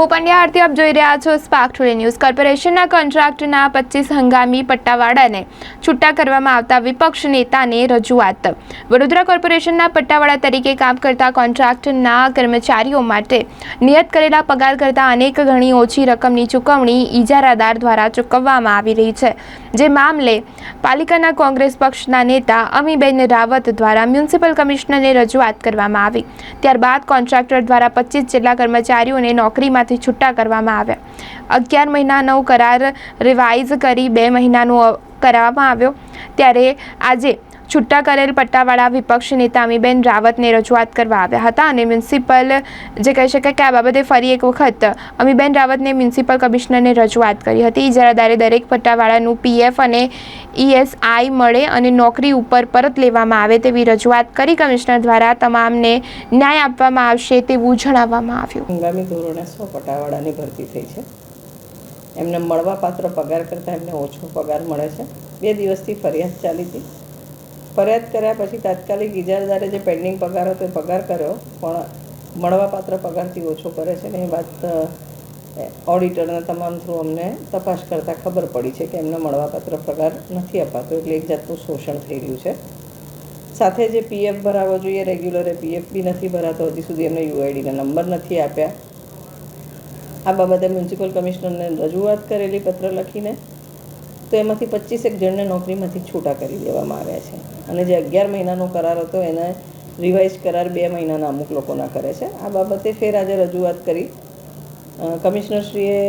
હું પંડ્યા આરતી આપ જોઈ રહ્યા છો સ્પાર્ક ટુડે ન્યૂઝ કોર્પોરેશનના કોન્ટ્રાક્ટના પચીસ હંગામી પટ્ટાવાળાને છૂટા કરવામાં આવતા વિપક્ષ નેતાને રજૂઆત. વડોદરા કોર્પોરેશનના પટ્ટાવાળા તરીકે કામ કરતા કોન્ટ્રાક્ટના કર્મચારીઓ માટે નિયત કરેલા પગાર કરતાં અનેક ગણી ઓછી રકમની ચૂકવણી ઇજારાદાર દ્વારા ચૂકવવામાં આવી રહી છે. જે મામલે પાલિકાના કોંગ્રેસ પક્ષના નેતા અમીબેન રાવત દ્વારા મ્યુનિસિપલ કમિશનરને રજૂઆત કરવામાં આવી. ત્યારબાદ કોન્ટ્રાક્ટર દ્વારા પચીસ જેટલા કર્મચારીઓને નોકરીમાંથી છૂટા કરવામાં આવ્યા. અગિયાર મહિનાનો કરાર રિવાઇઝ કરી બે મહિનાનો કરવામાં આવ્યો. ત્યારે આજે છૂટા કરેલ પટ્ટાવાળા વિપક્ષ નેતા અમીબેન રાવતને રજૂઆત કરવા આવ્યા હતા અને મ્યુનિસિપલ જે કહી શકાય કે આ બાબતે ફરી એક વખત અમીબેન રાવતને મ્યુનિસિપલ કમિશનરને રજૂઆત કરી હતી. ઇજારાદારે દરેક પટ્ટાવાળાનું પીએફ અને ઈએસઆઈ મળે અને નોકરી ઉપર પરત લેવામાં આવે તેવી રજૂઆત કરી કમિશનર દ્વારા તમામને ન્યાય આપવામાં આવશે તેવું જણાવવામાં આવ્યું. હંગામી ધોરણે સો પટાવાળાની ભરતી થઈ છે. એમને મળવાપાત્ર પગાર કરતાં એમને ઓછો પગાર મળે છે. બે દિવસથી ફરિયાદ ચાલી હતી. ફરિયાદ કર્યા પછી તાત્કાલિક ઇજારદારે જે પેન્ડિંગ પગાર હતો એ પગાર કર્યો, પણ મળવાપાત્ર પગારથી ઓછો કરે છે ને એ વાત ઓડિટરના તમામ થ્રુ અમને તપાસ કરતાં ખબર પડી છે કે એમને મળવાપાત્ર પગાર નથી અપાતો, એટલે એક જાતનું શોષણ થઈ રહ્યું છે. સાથે જે પીએફ ભરાવો જોઈએ રેગ્યુલર એ પીએફ બી નથી ભરાતો, હજી સુધી એમને યુઆઈડીના નંબર નથી આપ્યા. આ બાબતે મ્યુનિસિપલ કમિશનરને રજૂઆત કરેલી પત્ર લખીને, તો એમાંથી પચીસેક જણને નોકરીમાંથી છૂટા કરી દેવામાં આવ્યા છે. અને જે અગિયાર મહિનાનો કરાર હતો એને રિવાઇઝ કરાર બે મહિનાના અમુક લોકોના કરે છે. આ બાબતે ફેર આજે રજૂઆત કરી. કમિશનરશ્રીએ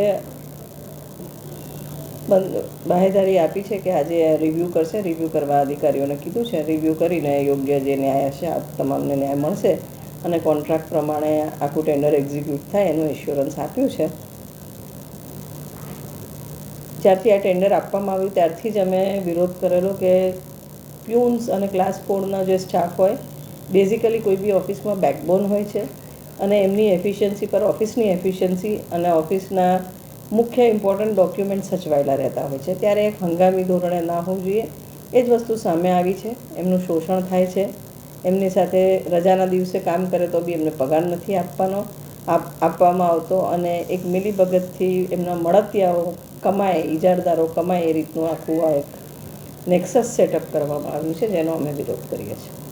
બંધ, બાહેધારી આપી છે કે આજે રિવ્યૂ કરશે. રિવ્યૂ કરવા અધિકારીઓને કીધું છે. રિવ્યૂ કરીને યોગ્ય જે ન્યાય હશે, આ તમામને ન્યાય મળશે અને કોન્ટ્રાક્ટ પ્રમાણે આખું ટેન્ડર એક્ઝિક્યુટ થાય એનું ઇન્સ્યોરન્સ આપ્યું છે. જ્યારથી આ ટેન્ડર આપવામાં આવ્યું, ત્યારથી જ અમે વિરોધ કરેલો કે પ્યુન્સ અને ક્લાસ ફોરના જે સ્ટાફ હોય બેઝિકલી કોઈ બી ઓફિસમાં બેકબોન હોય છે અને એમની એફિશિયન્સી પર, ઓફિસની એફિશિયન્સી અને ઓફિસના મુખ્ય ઇમ્પોર્ટન્ટ ડોક્યુમેન્ટ સચવાયેલા રહેતા હોય છે. ત્યારે એક હંગામી ધોરણે ના હોવું જોઈએ. એ જ વસ્તુ સામે આવી છે. એમનું શોષણ થાય છે. એમની સાથે રજાના દિવસે કામ કરે તો બી એમને પગાર નથી આપવાનો, આપ- આપવામાં આવતો અને એક મિલીભગતથી એમના મળતિયાઓ કમાય ઇજારદારો કમાય એ રીતનું આખું આ એક નેક્સસ સેટઅપ કરવામાં આવ્યું છે જેનો અમે વિરોધ કરીએ છીએ.